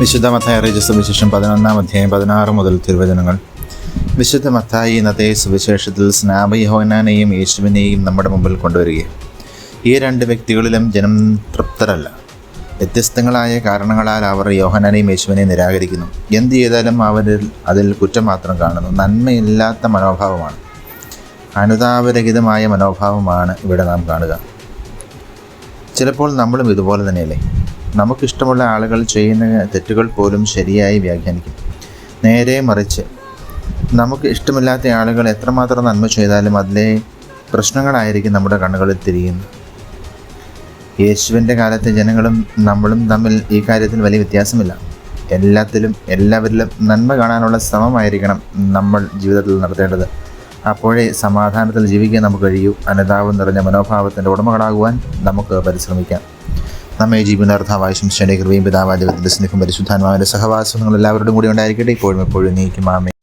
വിശുദ്ധ മത്തായി അറിയിച്ച സുവിശേഷം പതിനൊന്നാം അധ്യായം പതിനാറ് മുതൽ തിരുവചനങ്ങൾ. വിശുദ്ധ മത്തായി ഇന്നത്തെ സുവിശേഷത്തിൽ സ്നാപയോഹനാനെയും യേശുവിനെയും നമ്മുടെ മുമ്പിൽ കൊണ്ടുവരികയും ഈ രണ്ട് വ്യക്തികളിലും ജനം തൃപ്തരല്ല. വ്യത്യസ്തങ്ങളായ കാരണങ്ങളാൽ അവർ യോഹനാനെയും യേശുവിനെയും നിരാകരിക്കുന്നു. എന്ത് ചെയ്താലും അവരിൽ അതിൽ കുറ്റം മാത്രം കാണുന്നു. നന്മയില്ലാത്ത മനോഭാവമാണ്. അനുതാപരഹിതമായ മനോഭാവമാണ് ഇവിടെ നാം കാണുക. ചിലപ്പോൾ നമ്മളും ഇതുപോലെ തന്നെയല്ലേ? നമുക്കിഷ്ടമുള്ള ആളുകൾ ചെയ്യുന്ന തെറ്റുകൾ പോലും ശരിയായി വ്യാഖ്യാനിക്കും. നേരെ മറിച്ച് നമുക്ക് ഇഷ്ടമില്ലാത്ത ആളുകൾ എത്രമാത്രം നന്മ ചെയ്താലും അതിലെ പ്രശ്നങ്ങളായിരിക്കും നമ്മുടെ കണ്ണുകളിൽ തിരിയുന്നത്. യേശുവിന്റെ കാലത്തെ ജനങ്ങളും നമ്മളും തമ്മിൽ ഈ കാര്യത്തിൽ വലിയ വ്യത്യാസമില്ല. എല്ലാത്തിലും എല്ലാവരിലും നന്മ കാണാനുള്ള ശ്രമമായിരിക്കണം നമ്മൾ ജീവിതത്തിൽ നടത്തേണ്ടത്. അപ്പോഴേ സമാധാനത്തിൽ ജീവിക്കാൻ നമുക്ക് കഴിയൂ. അനുതാപം നിറഞ്ഞ മനോഭാവത്തിന്റെ ഉടമകളാകുവാൻ നമുക്ക് പരിശ്രമിക്കാം. നമ്മെ ജീവനാർത്ഥാവായ ശംശയുടെ കൃപയും പിതാവാദിവത്തിന്റെ സ്നേഹം പരിശുദ്ധാത്മാവിന്റെ സഹവാസം നിങ്ങൾ എല്ലാവരോടും കൂടി ഉണ്ടായിരിക്കട്ടെ. ഇപ്പോഴും എപ്പോഴും നീക്കും. ആമേ